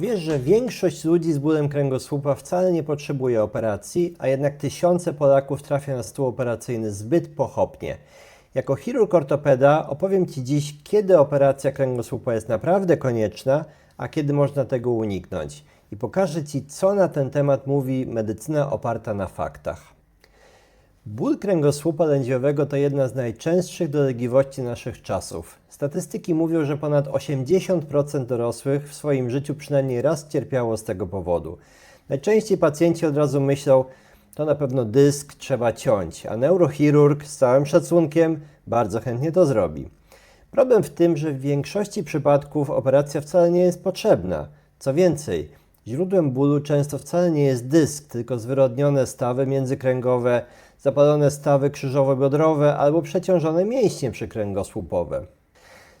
Wiesz, że większość ludzi z bólem kręgosłupa wcale nie potrzebuje operacji, a jednak tysiące Polaków trafia na stół operacyjny zbyt pochopnie? Jako chirurg ortopeda opowiem Ci dziś, kiedy operacja kręgosłupa jest naprawdę konieczna, a kiedy można tego uniknąć. I pokażę Ci, co na ten temat mówi medycyna oparta na faktach. Ból kręgosłupa lędźwiowego to jedna z najczęstszych dolegliwości naszych czasów. Statystyki mówią, że ponad 80% dorosłych w swoim życiu przynajmniej raz cierpiało z tego powodu. Najczęściej pacjenci od razu myślą, to na pewno dysk trzeba ciąć, a neurochirurg z całym szacunkiem bardzo chętnie to zrobi. Problem w tym, że w większości przypadków operacja wcale nie jest potrzebna. Co więcej, źródłem bólu często wcale nie jest dysk, tylko zwyrodnione stawy międzykręgowe, zapalone stawy krzyżowo-biodrowe albo przeciążone mięśnie przykręgosłupowe.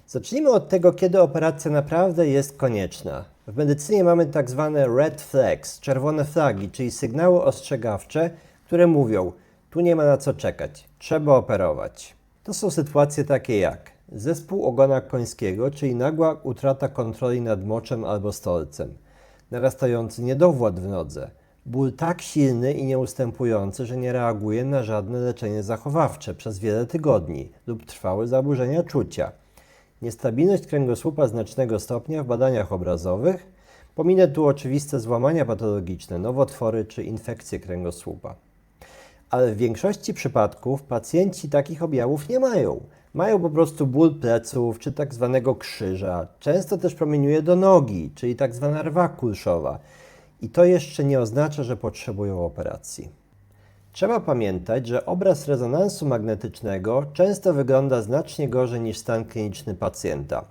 Zacznijmy od tego, kiedy operacja naprawdę jest konieczna. W medycynie mamy tak zwane red flags, czerwone flagi, czyli sygnały ostrzegawcze, które mówią: tu nie ma na co czekać, trzeba operować. To są sytuacje takie jak zespół ogona końskiego, czyli nagła utrata kontroli nad moczem albo stolcem, narastający niedowład w nodze, ból tak silny i nieustępujący, że nie reaguje na żadne leczenie zachowawcze przez wiele tygodni lub trwałe zaburzenia czucia niestabilność kręgosłupa znacznego stopnia w badaniach obrazowych. Pominę tu oczywiste złamania patologiczne, nowotwory czy infekcje kręgosłupa. Ale w większości przypadków pacjenci takich objawów nie mają. Mają po prostu ból pleców czy tak zwanego krzyża. Często też promieniuje do nogi, czyli tak zwana rwa kulszowa. I to jeszcze nie oznacza, że potrzebują operacji. Trzeba pamiętać, że obraz rezonansu magnetycznego często wygląda znacznie gorzej niż stan kliniczny pacjenta.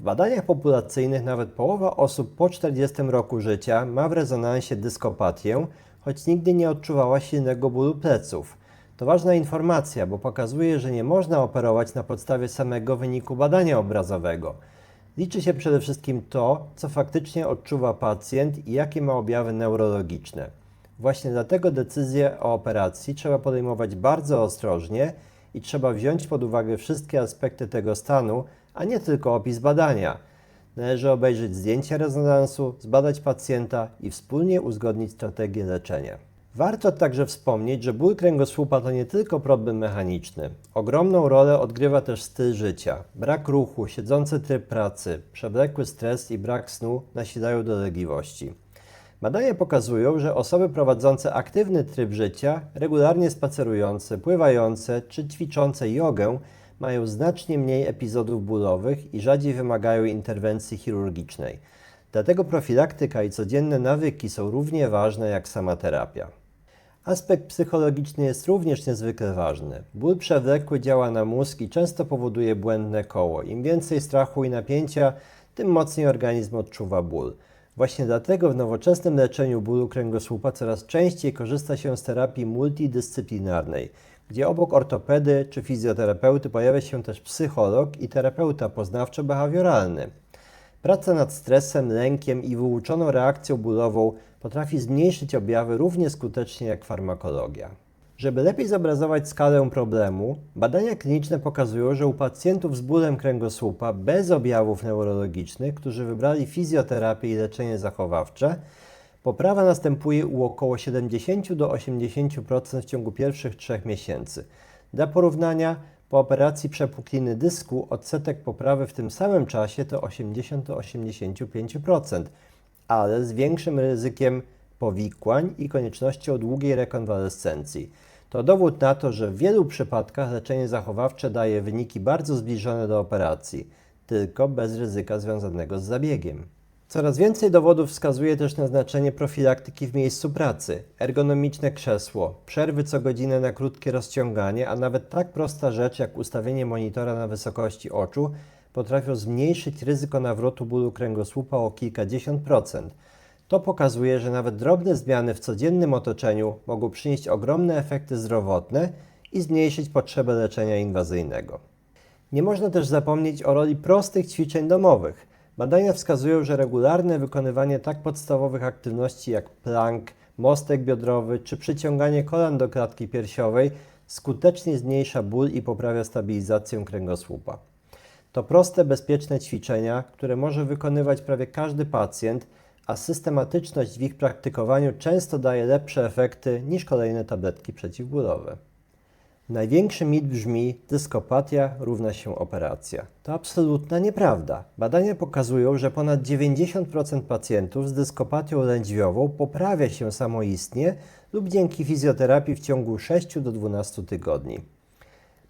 W badaniach populacyjnych nawet połowa osób po 40 roku życia ma w rezonansie dyskopatię, choć nigdy nie odczuwała silnego bólu pleców. To ważna informacja, bo pokazuje, że nie można operować na podstawie samego wyniku badania obrazowego. Liczy się przede wszystkim to, co faktycznie odczuwa pacjent i jakie ma objawy neurologiczne. Właśnie dlatego decyzję o operacji trzeba podejmować bardzo ostrożnie i trzeba wziąć pod uwagę wszystkie aspekty tego stanu, a nie tylko opis badania. Należy obejrzeć zdjęcia rezonansu, zbadać pacjenta i wspólnie uzgodnić strategię leczenia. Warto także wspomnieć, że ból kręgosłupa to nie tylko problem mechaniczny. Ogromną rolę odgrywa też styl życia. Brak ruchu, siedzący tryb pracy, przewlekły stres i brak snu nasilają dolegliwości. Badania pokazują, że osoby prowadzące aktywny tryb życia, regularnie spacerujące, pływające czy ćwiczące jogę mają znacznie mniej epizodów bólowych i rzadziej wymagają interwencji chirurgicznej. Dlatego profilaktyka i codzienne nawyki są równie ważne jak sama terapia. Aspekt psychologiczny jest również niezwykle ważny. Ból przewlekły działa na mózg i często powoduje błędne koło. Im więcej strachu i napięcia, tym mocniej organizm odczuwa ból. Właśnie dlatego w nowoczesnym leczeniu bólu kręgosłupa coraz częściej korzysta się z terapii multidyscyplinarnej, gdzie obok ortopedy czy fizjoterapeuty pojawia się też psycholog i terapeuta poznawczo-behawioralny. Praca nad stresem, lękiem i wyuczoną reakcją bólową potrafi zmniejszyć objawy równie skutecznie jak farmakologia. Żeby lepiej zobrazować skalę problemu, badania kliniczne pokazują, że u pacjentów z bólem kręgosłupa bez objawów neurologicznych, którzy wybrali fizjoterapię i leczenie zachowawcze, poprawa następuje u około 70 do 80% w ciągu pierwszych 3 miesięcy. Dla porównania, po operacji przepukliny dysku odsetek poprawy w tym samym czasie to 80 do 85%, ale z większym ryzykiem powikłań i koniecznością długiej rekonwalescencji. To dowód na to, że w wielu przypadkach leczenie zachowawcze daje wyniki bardzo zbliżone do operacji, tylko bez ryzyka związanego z zabiegiem. Coraz więcej dowodów wskazuje też na znaczenie profilaktyki w miejscu pracy. Ergonomiczne krzesło, przerwy co godzinę na krótkie rozciąganie, a nawet tak prosta rzecz jak ustawienie monitora na wysokości oczu potrafią zmniejszyć ryzyko nawrotu bólu kręgosłupa o kilkadziesiąt procent. To pokazuje, że nawet drobne zmiany w codziennym otoczeniu mogą przynieść ogromne efekty zdrowotne i zmniejszyć potrzebę leczenia inwazyjnego. Nie można też zapomnieć o roli prostych ćwiczeń domowych. Badania wskazują, że regularne wykonywanie tak podstawowych aktywności jak plank, mostek biodrowy czy przyciąganie kolan do klatki piersiowej skutecznie zmniejsza ból i poprawia stabilizację kręgosłupa. To proste, bezpieczne ćwiczenia, które może wykonywać prawie każdy pacjent, a systematyczność w ich praktykowaniu często daje lepsze efekty niż kolejne tabletki przeciwbólowe. Największy mit brzmi: dyskopatia równa się operacja. To absolutna nieprawda. Badania pokazują, że ponad 90% pacjentów z dyskopatią lędźwiową poprawia się samoistnie lub dzięki fizjoterapii w ciągu 6 do 12 tygodni.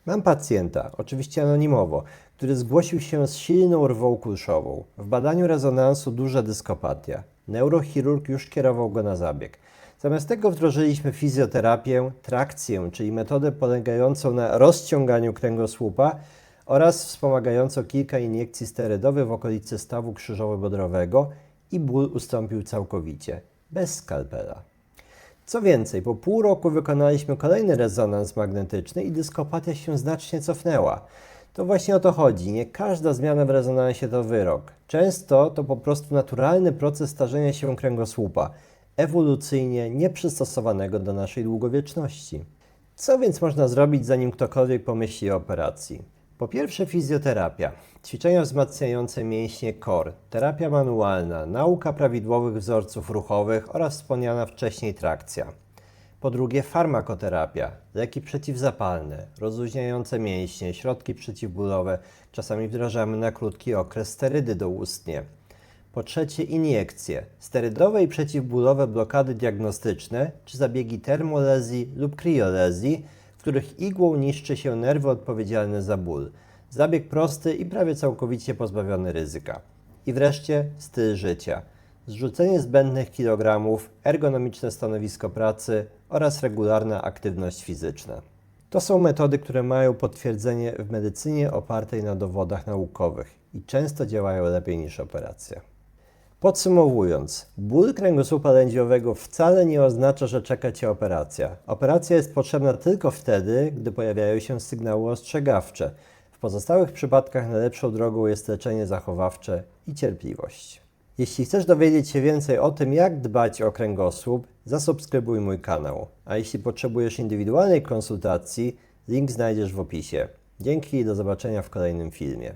Mam pacjenta, oczywiście anonimowo, który zgłosił się z silną rwą kulszową. W badaniu rezonansu duża dyskopatia. Neurochirurg już kierował go na zabieg. Zamiast tego wdrożyliśmy fizjoterapię, trakcję, czyli metodę polegającą na rozciąganiu kręgosłupa oraz wspomagającą kilka iniekcji sterydowych w okolicy stawu krzyżowo-bodrowego i ból ustąpił całkowicie, bez skalpela. Co więcej, po pół roku wykonaliśmy kolejny rezonans magnetyczny i dyskopatia się znacznie cofnęła. To właśnie o to chodzi. Nie każda zmiana w rezonansie to wyrok. Często to po prostu naturalny proces starzenia się kręgosłupa, ewolucyjnie nieprzystosowanego do naszej długowieczności. Co więc można zrobić, zanim ktokolwiek pomyśli o operacji? Po pierwsze fizjoterapia, ćwiczenia wzmacniające mięśnie core, terapia manualna, nauka prawidłowych wzorców ruchowych oraz wspomniana wcześniej trakcja. Po drugie farmakoterapia, leki przeciwzapalne, rozluźniające mięśnie, środki przeciwbólowe, czasami wdrażamy na krótki okres sterydy doustnie. Po trzecie iniekcje, sterydowe i przeciwbólowe blokady diagnostyczne czy zabiegi termolezji lub kriolezji, w których igłą niszczy się nerwy odpowiedzialne za ból. Zabieg prosty i prawie całkowicie pozbawiony ryzyka. I wreszcie styl życia. Zrzucenie zbędnych kilogramów, ergonomiczne stanowisko pracy oraz regularna aktywność fizyczna. To są metody, które mają potwierdzenie w medycynie opartej na dowodach naukowych i często działają lepiej niż operacja. Podsumowując, ból kręgosłupa lędźwiowego wcale nie oznacza, że czeka Cię operacja. Operacja jest potrzebna tylko wtedy, gdy pojawiają się sygnały ostrzegawcze. W pozostałych przypadkach najlepszą drogą jest leczenie zachowawcze i cierpliwość. Jeśli chcesz dowiedzieć się więcej o tym, jak dbać o kręgosłup, zasubskrybuj mój kanał. A jeśli potrzebujesz indywidualnej konsultacji, link znajdziesz w opisie. Dzięki i do zobaczenia w kolejnym filmie.